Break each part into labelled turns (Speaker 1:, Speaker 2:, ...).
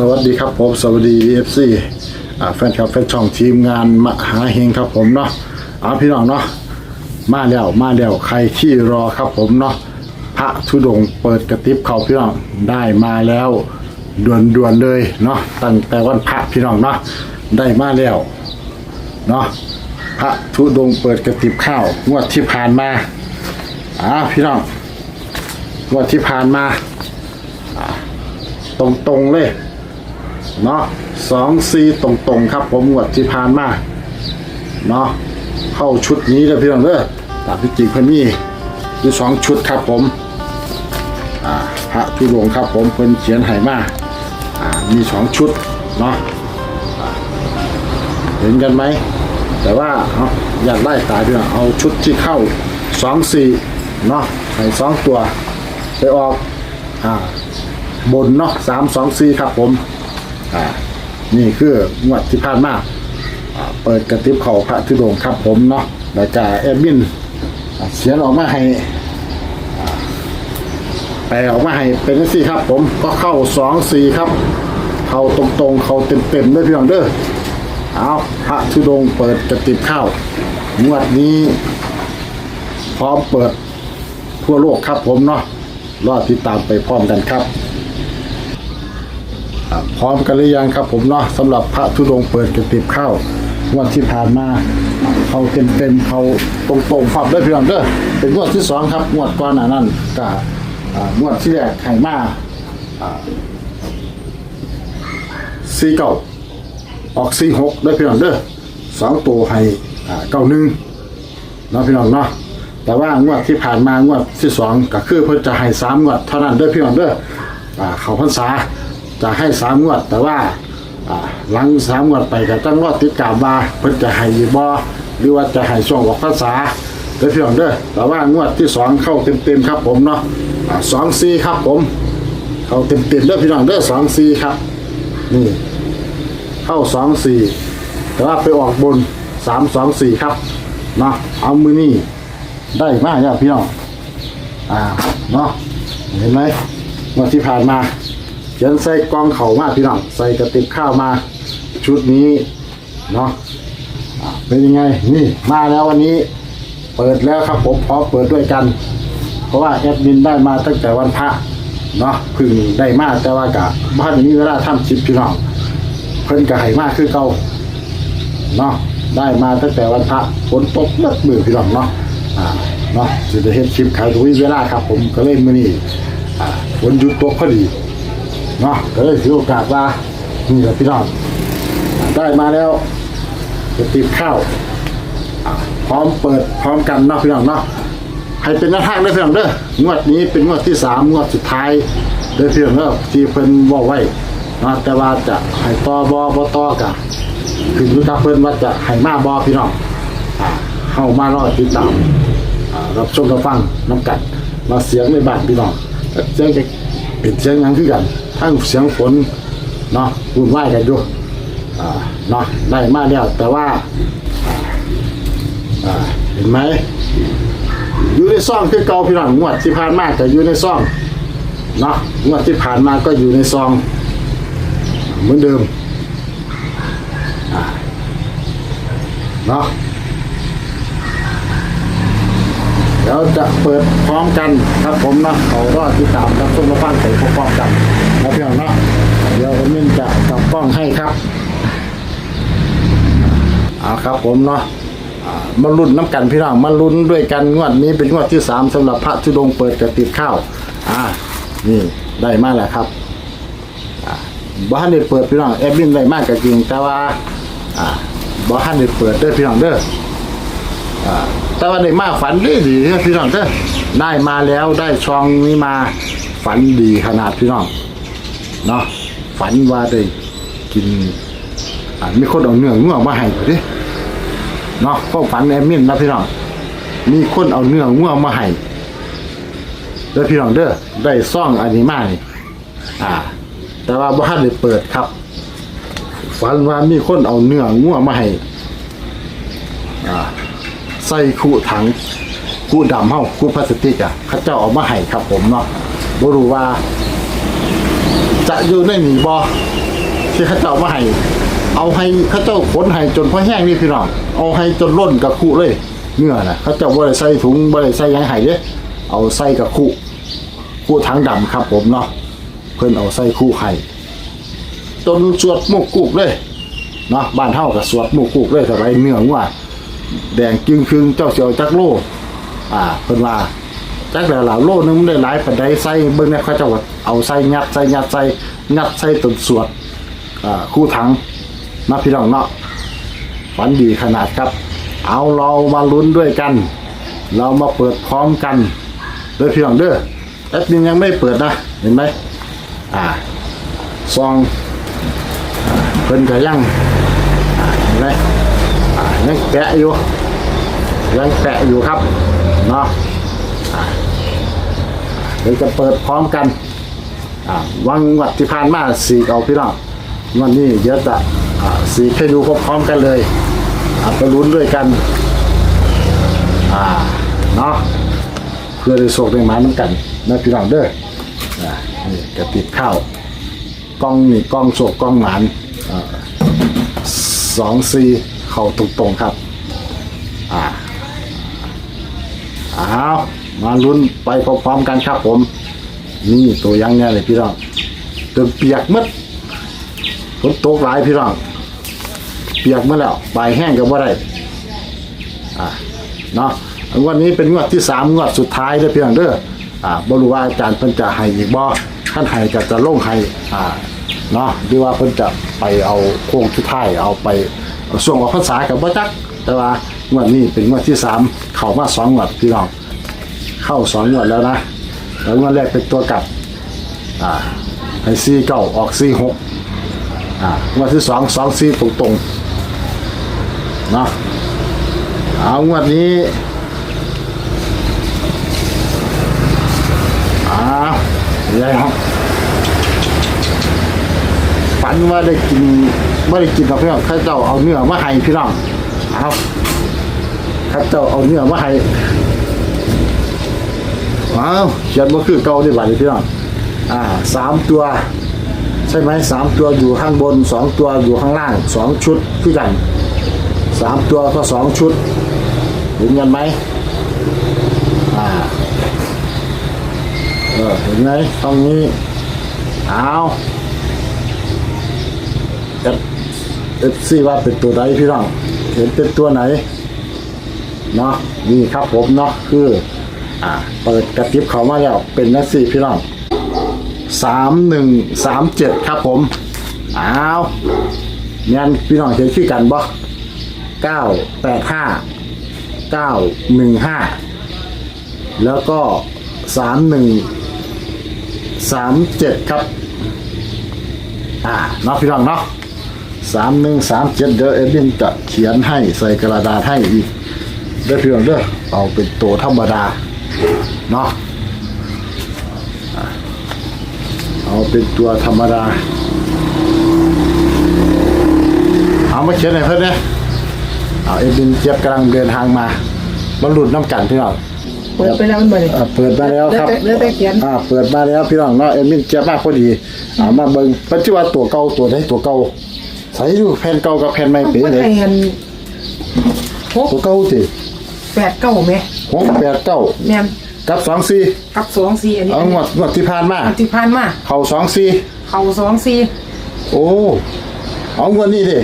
Speaker 1: สวัสดีครับผมสวัสดีเอฟซีแฟนคลับแฟนช่องทีมงานมหาเฮงครับผมเนาะเอาพี่น้องเนาะมาแล้วมาแล้วใครที่รอครับผมเนาะพระธุดงค์เปิดกระติบเขาพี่น้องได้มาแล้วด่วนด่วนๆเลยเนาะตั้งแต่วันพระพี่น้องเนาะได้มาแล้วเนาะพระธุดงค์เปิดกระติบข้าวงวดที่ผ่านมาอ่าพี่น้องงวดที่ผ่านมาตรงๆเลย เนาะสองซีตรงๆครับผมงวดที่ผ่านมาเนาะเข้าชุดนี้เลยพี่น้องเด้อตามที่จริงเพิ่นมีอยู่สองชุดครับผมอ่าพระทุดงครับผมเพิ่นเขียนให้มาอ่ามีสองชุดเนาะเห็นกันไหมแต่ว่าเอาอยากไล่ตายพี่น้องเอาชุดที่เข้าสองสี่เนาะให้สองตัวไปออกอ่าบนเนาะสามสองสี่ครับผม อ่า นี่คืองวดที่ผ่านมาอ่าเปิดกระติบเขาพระธุดงค์ครับผมเนาะแล้วก็แอดมินอ่าเขียนออกมาให้อ่าแปลออกมาให้เป็นสี่ครับ ผมก็เข้าสองสี่ครับ เข้าตรงๆ เข้าเต็มๆเลยพี่น้องเด้อเอาพระธุดงค์เปิดกระติบข้าวงวดนี้ พร้อมเปิดทั่วโลกครับผมเนาะรอติดตามไปพร้อมกันครับ พร้อมกันหรือยังครับผมเนาะสำหรับพระธุดงค์เปิดกระติบข้าวงวดที่ผ่านมาเขาเต็มเต็มๆเขาตรงตรงๆฝับได้เพียงเด้อเป็นงวดที่สองครับงวดก่อนหน้านั้นก็อ่างวดที่แรกไข่มาสี่เก้าออกสี่หกได้เพียงเด้อสองตัวให้เก้าหนึ่งเนาะพี่น้องเนาะแต่ว่างวดที่ผ่านมางวดที่สองก็คือเพิ่นจะให้สามงวดเท่านั้นเด้อพี่น้องเด้ออ่าเขาพรรษา จะให้สามงวด แต่ว่าหลังสามงวดไปก็ต้องรอติดตามว่าเพิ่นจะให้บ่หรือว่าจะให้ช่วงออกพรรษาเด้อพี่น้องเด้อแต่ว่างวดที่สองเข้าเต็มๆครับผมเนาะสองสี่ครับผม เข้าเต็มๆเด้อพี่น้องเด้อสองสี่ครับ นี่เข้าสองสี่แต่ว่าไปออกบนสามสองสี่ครับเนาะเอามือนี่ได้มากเนี่ยพี่น้องอ่าเนาะเห็นไหมวันที่ผ่านมา ยันใส่กองเข่ามากพี่น้องใส่กระติบข้าวมาชุดนี้เนาะอ่าเป็นยังไงนี่มาแล้ววันนี้ เปิดแล้วครับผมพร้อมเปิดด้วยกัน เพราะว่าแอดมินได้มาตั้งแต่วันพระเนาะเพึ่งได้มาแต่ว่ากะบ้านนี้เวลาทำชิปพี่น้องเพิ่นก็ให้มากคือเก่าเนาะได้มาตั้งแต่วันพระฝนตกเมื่อมือพี่น้องเนาะอ่าเนาะจะได้เห็นคลิปขายทุกเวลาครับ ผมก็เลยมื้อนี้อ่าฝนหยุดตกพอดี เนาะก็เลยถือโอกาสว่านี่แหละพี่น้องได้มาแล้วจะติดข้าวพร้อมเปิดพร้อมกันเนาะพี่น้องเนาะให้เป็นหน้าทางเด้พี่น้องเด้องวดนี้เป็นงวดที่สามงวดสุดท้ายเด้อพี่น้องเด้อที่เพิ่นบอกไว้นะแต่ว่าจะให้ต่อบอบต่อกะคือรู้ทักเพิ่นว่าจะให้มาบอพี่น้องเข้ามารอติดตามอ่ารับชมรับฟังน้ำกัดมาเสียงในบ้านพี่น้องเสียงจะเป็นเสียงยังคือกัน ทั้งเสียงฝนเนาะวุ่นวายกันอยู่อ่าเนาะได้มาแล้วแต่ว่าอ่าเห็นไหมอยู่ในซ่องคือเก่าพี่น้องงวดที่ผ่านมาก็อยู่ในซ่องเนาะงวดที่ผ่านมาก็อยู่ในซอง เหมือนเดิมเนาะ เดี๋ยวจะเปิดพร้อมกันครับผมนะเขารอติดตามรับชมรับฟังไปพร้อมๆกันนะพี่น้องนะเดี๋ยวผมนจะกลับกล้องให้ครับเอาครับผมเนาะมาลุ้นน้ำกันพี่น้องมาลุ้นด้วยกันงวดนี้เป็นงวดที่สามสำหรับพระธุดงเปิดกระติบข้าวอ่านี่ได้มาแล้วครับบ้านได้เปิดพี่น้องแอดมินได้มากก็จริงแต่ว่าบ้านได้เปิดเด้อพี่น้องเด้อ แต่ว่าได้มาฝันดีดีพี่น้องเด้อได้มาแล้วได้ช่องนี้มาฝันดีขนาดพี่น้องเนาะฝันว่าได้กินมีคนเอาเนื้องัวมาให้ดิเนาะก็ฝันแอดมินนะพี่น้องมีคนเอาเนื้องัวมาให้เด้อพี่น้องเด้อได้ซ่องอันนี้มานี่อ่า แต่ว่าบ้านได้เปิดครับฝันว่ามีคนเอาเนื้องัวมาให้อ่า ใส่คู่ถังคู่ดำเฮาคู่พลาสติกอะเข้าเจ้าเอามาให้ครับผมเนาะบ่รู้ว่า จะอยู่ในหนีบอที่เข้าเจ้ามาให้เอาให้เข้าเจ้าขนให้จนพอแห้งนี่พี่น้องเอาให้จนล้นกับคุเลยเนื้อนะเข้าเจ้าบ่ได้ใส่ถุงบ่ได้ใส่ยังให้เด้เอาใส่กับคุคุถังดำครับผมเนาะเพิ่นเอาใส่คุให้จนสวดมุกกุกเลยเนาะบ้านเฮาก็สวดมุกกุกเลยสบายเนื้อว่า แดงจึงครึงเจ้าเสียวจักโลอ่าเพิ่นว่าจักแล้วล่ะโลนึงมันได้หลายปานใดใส่เบิ่งเนี่ยเขาเจ้าก็เอาใส่ยัดใส่ยัดใส่ยัดใส่ต้นสวดอ่าคู่ถังนะพี่น้องเนาะฝันดีขนาดครับ เอาเรามาลุ้นด้วยกัน เรามาเปิดพร้อมกันเด้อพี่น้องเด้อแอดมินยังไม่เปิดนะเห็นไหมอ่าซองเพิ่นก็ยังอ่าเห็นไหมอ่า ยังแกะอยู่ ยังแปะอยู่ครับเนาะเดี๋ยวจะเปิดพร้อมกันอ่าวังวัดที่ผ่านมาสีเอาพี่น้องวันนี้เดี๋ยวจะอ่าสีให้ดูพร้อมๆกันเลยอ่าไปลุ้นด้วยกันอ่าเนาะเพื่อได้โชคได้หมาน้ำกันนะพี่น้องเด้ออ่านี่กระติบข้าวกล้องนี่กล้องโชคกล้องหมานอ่าสองซี เข่าตรงๆครับ อ่าอ้าวมาลุ้นไปพร้อมๆกันครับผม นี่ตัวยังเนี่ยเลยพี่น้องเติมเปียกมัดฝนตกหลายพี่น้อง เปียกมาแล้วใบแห้งก็บ่ได้อ่าเนาะวันนี้เป็นงวดที่สามงวดสุดท้ายเด้อพี่น้องเด้ออ่าบรู้ว่าอาจารย์เพิ่นจะให้อีกบ่ท่านให้ก็จะลงให้อ่าเนาะหรือว่าเพิ่นจะไปเอาโค้งสุดท้ายเอาไป เอาช่วงออกพรรษากับบ่จัก แต่ว่างวดนี้เป็นงวดที่สามเข้ามาสองงวดพี่น้องเข้าสองงวดแล้วนะแล้วงวดแรกเป็นตัวกลับอ่าให้ซีเก้าออกซีหกอ่างวดที่สองสองซีตรงตรงๆเนาะเอางวดนี้อ้าวยังไงครับฝันว่าได้กิน ไม่ได้กินกับพี่น้องข้าเจ้าเอาเนื้อมาให้พี่น้องเอาข้าเจ้าเอาเนื้อมาให้ว้าวเขียนว่าคือเก่าได้บัดนี้พี่น้องอ่าสามตัว ใช่ไหมสามตัวอยู่ข้างบนสองตัวอยู่ข้างล่างสองชุดคือกันสามตัวก็สองชุดเห็นกันไหมอ่าเออเห็นไหมตรงนี้เอาเอฟ เอฟซีว่าเป็นตัวใดพี่น้องเห็นเป็นตัวไหนเนาะนี่ครับผมเนาะคือ อ่า เปิดกระติบเขามาแล้วเป็นนักสี่พี่น้องสามหนึ่งสามเจ็ดครับผมอ้าวงั้นพี่น้องเห็นชื่อกันบ่เก้าแปดห้าเก้าหนึ่งห้าแล้วก็สามหนึ่งสามเจ็ดครับ อ่าเนาะพี่น้องเนาะ สามหนึ่งสามเจ็ดเดี๋ยวเอ็ดวินจะเขียนให้ใส่กระดาษให้อีกเด้อพี่น้องเด้อเอาเป็นตัวธรรมดาเนาะอ่าเอาเป็นตัวธรรมดา เอามาเขียนให้เพื่อนเนี่ยเอาเอ็ดวินเจี๊ยบกำลังเดินทางมามาหลุดน้ำกันพี่น้อง
Speaker 2: เปิดไปแล้วมันบ่ได้
Speaker 1: อ่าเปิดมาแล้วครับ
Speaker 2: เหลือแต่เหลือแต่เขียน
Speaker 1: อ่าเปิดมาแล้วพี่น้องเนาะเอ็ดวินเจี๊ยบมากพอดีอ่ามาเบิ่งปัจจุบันตัวเก่าตัวไหนตัวเก่า ใส่ดูแผ่นเก่ากับแผ่นใหม่เป็น
Speaker 2: มัน
Speaker 1: ไง
Speaker 2: ไอ้อันหก
Speaker 1: ตัวเก่าสิ
Speaker 2: แปดเก้าไหม
Speaker 1: หกแปดเก้า
Speaker 2: แม่น
Speaker 1: กับสองสี่
Speaker 2: กับสองสี่อันนี้
Speaker 1: เอางวดงวดที่ผ่านมา
Speaker 2: อันที่ผ่านมา
Speaker 1: เข่าสองสี่
Speaker 2: เขาสองสี่
Speaker 1: โอ้เอางวดนี้ดิ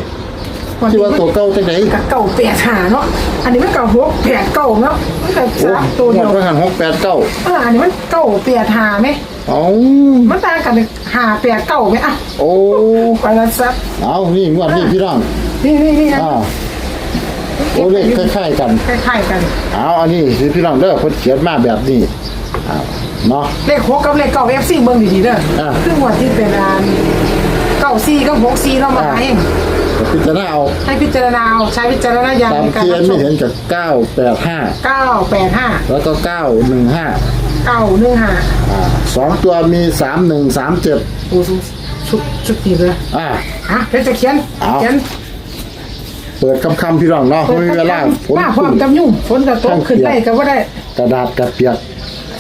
Speaker 2: วัน
Speaker 1: ที่
Speaker 2: นี้
Speaker 1: ว่า
Speaker 2: มัน
Speaker 1: ตัวเก่าจังไหน
Speaker 2: กับเก้าแปดหาเนาะอันนี้มันเก้าหกแปดเก้าเนาะมันก็
Speaker 1: โอ้
Speaker 2: สามตัว
Speaker 1: ง
Speaker 2: เดี
Speaker 1: ว
Speaker 2: ย
Speaker 1: ด
Speaker 2: ว
Speaker 1: เมื่อหันหกแปดเก้า
Speaker 2: อ่าอันนี้มันเก้าแปดหาไหม
Speaker 1: เอา
Speaker 2: มันต่างกันหาแปดเก้าไหมอะ
Speaker 1: โอ้
Speaker 2: ไปแล้วซับ
Speaker 1: เอานี่งวดนี้พี่น้อง
Speaker 2: นี่นี่นี่นะ
Speaker 1: อ่าโอ้เลขคล้ายๆกัน
Speaker 2: คล้ายๆกัน
Speaker 1: เอาอันนี้คือพี่น้องเด้อเพิ่นเขียนมาแบบนี้อ้าวเนาะ
Speaker 2: เลขหกกับเลขเก้าเอฟซีเบิ่งดีๆเด้อ
Speaker 1: อ่า
Speaker 2: ซึ่งวันที่เป็นอันเก้าสี่กับหกสี่เรามาเอง
Speaker 1: ก็พิจารณาเอา
Speaker 2: ให้พิจารณาเอาใช้วิจารณญาณ
Speaker 1: ตาม
Speaker 2: ในการ
Speaker 1: ที่
Speaker 2: รับช
Speaker 1: ไม่
Speaker 2: ม
Speaker 1: เห็นจาก985
Speaker 2: เก้าแปดห้า
Speaker 1: แล้วก็915
Speaker 2: เก้าหนึ่งห้า
Speaker 1: อ่าสองตัวมี3137
Speaker 2: โอ้ชุดชุดชุดนี้เลย
Speaker 1: อ่า
Speaker 2: ฮะเดี๋ยวจะเขียน
Speaker 1: เอา
Speaker 2: เขียน
Speaker 1: เปิดคำๆพี่น้องเนาะไม่มีเวลาฝน
Speaker 2: มาพร้อ
Speaker 1: ขึ้
Speaker 2: ม
Speaker 1: น
Speaker 2: กับยุ่งฝนกับตกขึ้นได้ก็ว่าได้
Speaker 1: กระดาษกระเปียก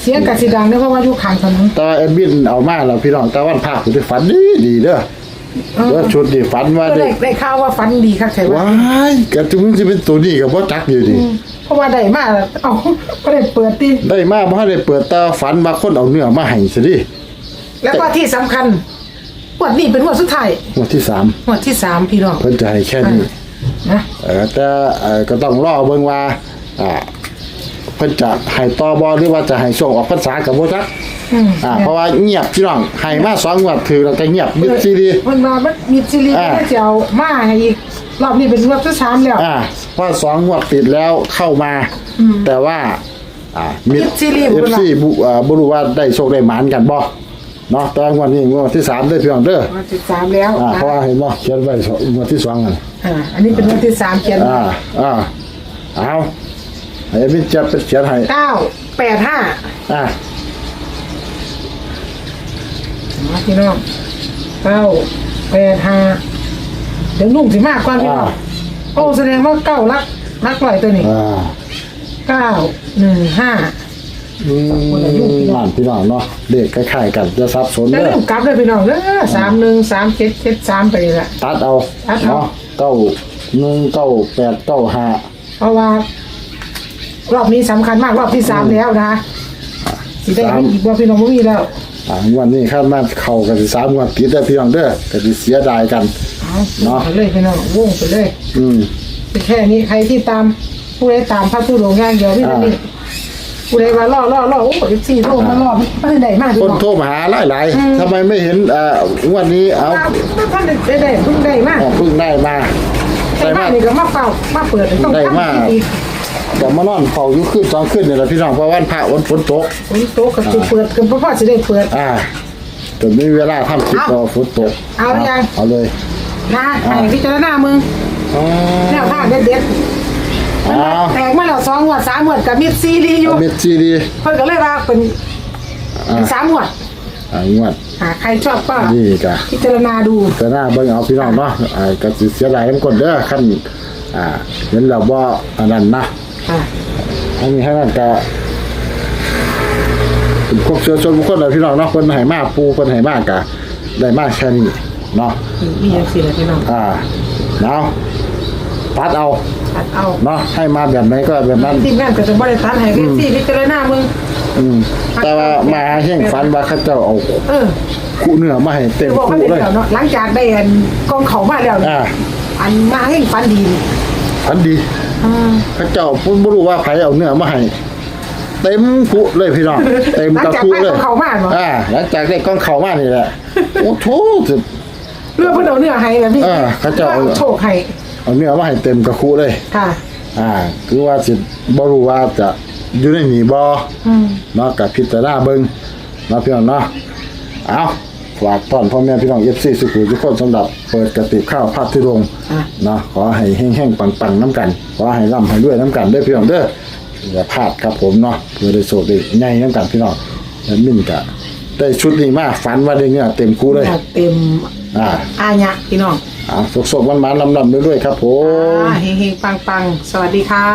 Speaker 2: เสียงกะสิดังเด้อเพราะว่าอยู่ข้างถนน
Speaker 1: แต่ว่าแอดมินเอามาแล้วพี่น้องแต่วันภาคสิฝันดีดีเด้อเด้อชุดนี้ฝันว่า
Speaker 2: ก็
Speaker 1: ได้
Speaker 2: ได้ได้ข่าวว่าฝันดีคักใช่ว่า
Speaker 1: ว้ายกะจุงสิเป็นตัวนี้ก็บ่จักอยู่ดิ
Speaker 2: เพ ราะว่าได้มาแล้วเอ้าก็ได้เปิดติ
Speaker 1: ได้มาบ่ทันได้เปิดตาฝันมาคนเอาเนื้อมาให้ซะดิ
Speaker 2: แล้วก็ที่สำคัญงวดนี้เป็นงวดสุดท้าย
Speaker 1: งวดที่สาม
Speaker 2: งวดที่สามพี่น้อง
Speaker 1: เพิ่นจะให้แค่นี้
Speaker 2: นะ
Speaker 1: เออแต่เอ่อก็ต้องรอเบิ่งว่าอ่าเพิ่นจะให้ต่อบ่หรือว่าจะให้ช่วงออกพรรษากับบ่จัก
Speaker 2: อืม
Speaker 1: อ่าเพราะว่าเงียบพี่น้องให้มาสองงวดถือแล้วก็เงียบมิดซีรีส์
Speaker 2: มันมามันมีซีรีส์
Speaker 1: อ่า
Speaker 2: ก็จะเอามาให้อีก รอบนี้เป็นงวดที่สามแล้ว
Speaker 1: อ่าเพราะสองงวดติดแล้วเข้ามา แต่ว่า อ่ามิด
Speaker 2: มิดซีรีส์
Speaker 1: เอ
Speaker 2: บ่
Speaker 1: ฟ
Speaker 2: ล่ะ
Speaker 1: ซีบุอ่าบ่รู้ว่าได้โชคได้หมานกันบ่เนาะแต่ว่างวดนี้งวดที่สามได้อพี่น้องเด้อ
Speaker 2: งวดที่สามแล้ว
Speaker 1: อ่า
Speaker 2: นะ
Speaker 1: เพราะว่าเห็นบ่เขียนไว้สองงวดที่สองกัน
Speaker 2: อ่าอันนี้เป็นงวดที่สามเขียน
Speaker 1: อ่า อ่า เอาให้มิดจะเป็นเขียนให้
Speaker 2: เก้าแปดห้า
Speaker 1: อ่า
Speaker 2: พี่น้องเก้าแปดห้า เดี๋ยวนุ่งสิมากกว่าพี่น้องโอ้แสดงว่าเก้ารักรักลอยตัวนี้
Speaker 1: อ่า
Speaker 2: เก้าหนึ่งห้า
Speaker 1: อืมนั่นพี่น้องเนาะเลขคล้ายๆกันจะสับสน
Speaker 2: แล้ว
Speaker 1: เด้อ
Speaker 2: เริ่มกลับเลยพี่น้องเด้อสามหนึ่งสามเจ็ดเจ็ดสามไปเลยละ
Speaker 1: ตัดเอา
Speaker 2: ตัดเอา
Speaker 1: เนาะเก้าหนึ่งเก้าแปดเก้าห้า
Speaker 2: เพราะว่ารอบนี้สำคัญมากรอบที่สามแล้วนะสิได้ไม่อีกว่าพี่น้องไม่มีแล้ว
Speaker 1: อ่างวันนี้คาดมาเข้ากันสิสามงวันติดได้อพี่น้องเด้อก็สิเสียดายกัน
Speaker 2: เอา
Speaker 1: เนาะ
Speaker 2: ไปเลยพี่น้องวงไปเลย
Speaker 1: อืม
Speaker 2: แค่นี้ใครที่ตามผู้ใดตามพระผู้หลงย่างเดียวพี่น้อง
Speaker 1: อ่า
Speaker 2: นี่ผู้ใดว่าล่อล่อล่อโอ้ยสี่โทรมาล่อไม่ได้มากพี่
Speaker 1: คน
Speaker 2: น้อง
Speaker 1: โทรมาหาหลายๆทำไมไม่เห็นเอ่องวันนี้เอา
Speaker 2: ท่านได้ได้เพิ่งได้มาก
Speaker 1: เพิ่งได้มา
Speaker 2: ได้
Speaker 1: ได้
Speaker 2: มา
Speaker 1: มา
Speaker 2: นี่ก็มาเฝ้ามาเปิดต้อง
Speaker 1: ได้
Speaker 2: ทำ
Speaker 1: มา
Speaker 2: อีก
Speaker 1: แต่มานอนเฝ้าอยู่คืนสองคืนนี่แหละพี่น้องเพราะวันพระวันฝนตก
Speaker 2: ฝนตกกับจะเปิดกันเพราะว่าจะได้เปิด
Speaker 1: อ่าจนไม่มีเวลาทำคลิป
Speaker 2: เอา
Speaker 1: พอฝนตก
Speaker 2: เอาหรือยัง
Speaker 1: เอาเลย
Speaker 2: นะไอ้พิจารณามึง
Speaker 1: อ๋อ
Speaker 2: แนวทางเด็ดเด็ด
Speaker 1: เอา
Speaker 2: แตกมาแล้วสองหวดสามหวดกับมิดซีดีอยู่
Speaker 1: เม็ดซีดี
Speaker 2: เพิ่นก็เลยว่าเป็น
Speaker 1: อ่า
Speaker 2: เป็นสามหวด
Speaker 1: อ่างวด
Speaker 2: หาใครชอบก็
Speaker 1: นี่กะ
Speaker 2: พิจารณาดู
Speaker 1: ก็น่าเบิ่งเอาพี่น้องเนาะอ่าก็สิเสียดายทั้งคนเด้อคันอ่าเห็นแล้วบ่อันนั้นนะ
Speaker 2: อ่า
Speaker 1: อันนี้ให้นั่นก็เป็นพวกเชื้อชนบุคคลเลยพี่น้องเนาะเพิ่นให้มาปูเพิ่นให้มากะได้มากแค่นี้ เนาะ
Speaker 2: มีอย่างสี่เลยพี่น้อง
Speaker 1: อ่าเนาะตัดเอา
Speaker 2: ตัดเอา
Speaker 1: เนาะให้มาแบบไหนก็แบบนั้น
Speaker 2: ทีมงานก็จะบริษัทให้พี่ซี่พิจารณามึง
Speaker 1: อืมแต่ว่ามาแห่งฝันว่าเขาเจ้าเอา
Speaker 2: เออ
Speaker 1: คู่เนื้อมาให้เต็ม
Speaker 2: คือบอกว่า
Speaker 1: คู่
Speaker 2: เดี๋
Speaker 1: เลย
Speaker 2: ยวเนาะหลังจากได้อันกองเขามาแล้วเนี่ย
Speaker 1: อ่า
Speaker 2: อันมาให้ฟันดีนี่
Speaker 1: ฝันดี
Speaker 2: อ่า
Speaker 1: เขาเจ้าพุ่นบ่รู้ว่าใครเอาเนื้อมาให้เต็มคู่เลยพี่น้อง เต็ม
Speaker 2: หลัง
Speaker 1: กระ
Speaker 2: จาก
Speaker 1: คู่
Speaker 2: ได้
Speaker 1: เล
Speaker 2: ก
Speaker 1: ย
Speaker 2: องเขามาเนาะ
Speaker 1: อ่าหลังจากได้กล้องเขามานี่แหละโอ้โหสุด
Speaker 2: เรื่องเพิ่นเอาเนื้อให้แบบนี้
Speaker 1: เออเขาจะเอา
Speaker 2: โชคให้
Speaker 1: เอาเนื้อมาให้เต็มกระคู่เลย
Speaker 2: ค่ะ
Speaker 1: อ่า คือว่าสิบ่รู้ว่าจะอยู่ในนี้บ่
Speaker 2: อืม
Speaker 1: เนาะกับพิจารณาเบิ่งเนาะพี่น้องเนาะเอาฝากต้อนพ่อแม่พี่น้อง FC สุขุมทุกคนสำหรับเปิดกระติบข้าวภาคที่โรง
Speaker 2: อะ
Speaker 1: เนาะขอให้แห้งๆปังๆน้ำกัน ขอให้ร่ำให้ด้วยน้ำกันเด้อพี่น้องเด้ออย่าพลาดครับผมเนาะเพื่อได้โชคได้ใหญ่น้ำกันพี่น้องแล้วมินกะได้ชุดนี้มาฝันว่าได้เงี้ยเต็มคู่เลย
Speaker 2: เต็ม
Speaker 1: อ่า
Speaker 2: อาญะพี่น้อง
Speaker 1: อ่าสกๆมันๆลำๆด้วยๆครับผม
Speaker 2: อ่าเฮงๆปังๆ สวัสดีค่ะ